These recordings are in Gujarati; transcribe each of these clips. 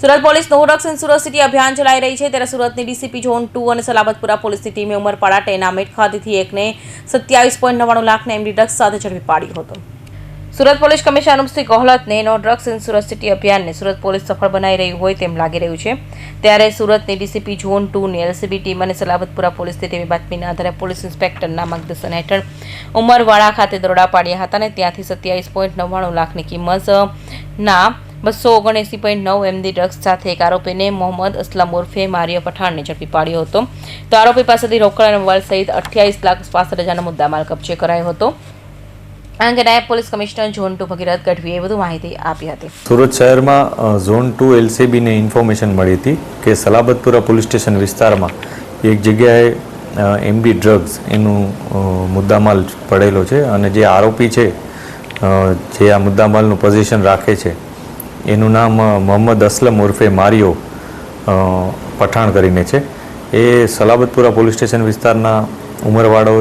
Surat police no in Surat city અભિયાન ચલાવી રહી છે. ત્યારે સુરતની ડીસીપી ઝોન ટુ અને સલાબતપુરા પોલીસની ટીમે ઉમરપાડા ટેનામેટ ખાતેથી એકને સત્યાવીસ પોઈન્ટ નવ્વાણું લાખને એમડી ડ્રગ્સ સાથે ઝડપી પાડ્યો હતો. Surat police commissioner Anupsinh ગોહલતને no drugs in Surat city અભિયાનને સુરત પોલીસ સફળ બનાવી રહ્યું હોય તેમ લાગી રહ્યું છે. ત્યારે સુરતની ડીસીપી ઝોન ટુની એલસીબી ટીમ અને સલાબતપુરા પોલીસની ટીમે બાતમીના આધારે પોલીસ ઇન્સ્પેક્ટરના માર્ગદર્શન હેઠળ ઉમરવાડા ખાતે દરોડા પાડ્યા હતા અને ત્યાંથી સત્યાવીસ પોઈન્ટ નવ્વાણું લાખની કિંમત બસો ઓગણએંસી પોઈન્ટ નવ એમડી ડ્રગ્સ સાથે એક આરોપીને મોહમ્મદ અસલમ ઉર્ફે મારિયો પઠાણને ઝડપી પાડ્યો હતો. તો આરોપી પાસેથી રોકડ અને મોબાઈલ સહિત અઠ્યાવીસ લાખ પાસઠ હજારનો મુદ્દામાલ કબજે કરાયો હતો. આ અંગે નાયબ police commissioner zone two Bhagirath ગઢવીએ વધુ માહિતી આપી હતી. સુરત શહેરમાં ઝોન ટુ એલસીબીને ઇન્ફોર્મેશન મળી હતી કે સલાબતપુરા પોલીસ સ્ટેશન વિસ્તારમાં એક જગ્યાએ એમડી ડ્રગ્સ એનું મુદ્દામાલ પડેલો છે અને જે આરોપી છે જે આ મુદ્દામાલનું પોઝિશન રાખે છે એનું નામ મોહમ્મદ અસલમ ઉર્ફે મારિયો પઠાણ કરીને છે. એ સલાબતપુરા પોલીસ સ્ટેશન વિસ્તારના ઉમરવાડો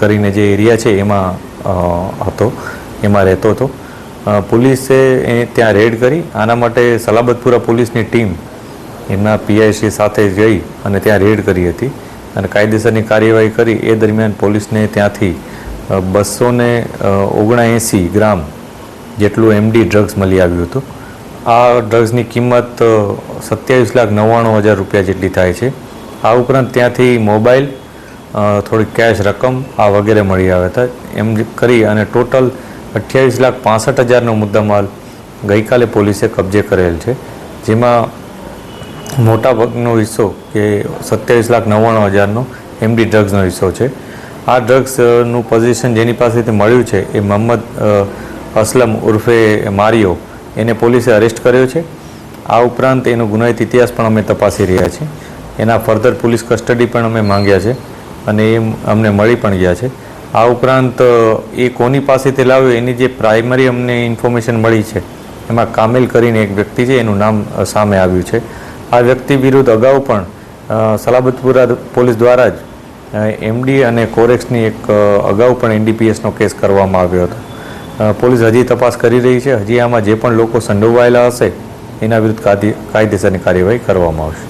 કરીને જે એરિયા છે, એમાં હતો. એમાં રહેતો હતો. પોલીસે એ ત્યાં રેડ કરી. આના માટે સલાબતપુરા પોલીસની ટીમ એમના પીઆઈસી સાથે જઈ અને ત્યાં રેડ કરી હતી અને કાયદેસરની કાર્યવાહી કરી. એ દરમિયાન પોલીસને ત્યાંથી બસો ને ઓગણએંસી ગ્રામ જેટલું એમડી ડ્રગ્સ મળી આવ્યું હતું. આ ડ્રગ્સની કિંમત સત્યાવીસ લાખ નવ્વાણું હજાર રૂપિયા જેટલી થાય છે. આ ઉપરાંત ત્યાંથી મોબાઈલ થોડી કેશ રકમ આ વગેરે મળી આવ્યા હતા એમ કરી અને ટોટલ અઠ્યાવીસ લાખ પાસઠ હજારનો મુદ્દામાલ ગઈકાલે પોલીસે કબજે કરેલ છે. જેમાં મોટા ભાગનો હિસ્સો કે સત્યાવીસ લાખ નવ્વાણું હજારનો એમડી ડ્રગ્સનો હિસ્સો છે. આ ડ્રગ્સનું પોઝિશન જેની પાસેથી મળ્યું છે એ મોહમ્મદ અસલમ ઉર્ફે મારિયો એને પોલીસે અરેસ્ટ કર્યો છે. આ ઉપરાંત એનો ગુનાહિત ઇતિહાસ પણ અમે તપાસી રહ્યા છીએ. એના ફર્ધર પોલીસ કસ્ટડી પણ અમે માંગ્યા છે અને એ અમને મળી પણ ગયા છે. આ ઉપરાંત એ કોની પાસેથી લાવ્યો એની જે પ્રાઇમરી અમને ઇન્ફોર્મેશન મળી છે, એમાં કામેલ કરીને એક વ્યક્તિ છે, એનું નામ સામે આવ્યું છે. આ વ્યક્તિ વિરુદ્ધ અગાઉ પણ સલાબતપુરા પોલીસ દ્વારા જ એમડી અને કોરેક્સની એક અગાઉ પણ એનડીપીએસનો કેસ કરવામાં આવ્યો હતો. પોલીસ હજી તપાસ કરી રહી છે. હજી આમાં જે પણ લોકો સંડોવાયેલા હશે, એના વિરુદ્ધ કાયદેસરની કાર્યવાહી કરવામાં આવશે.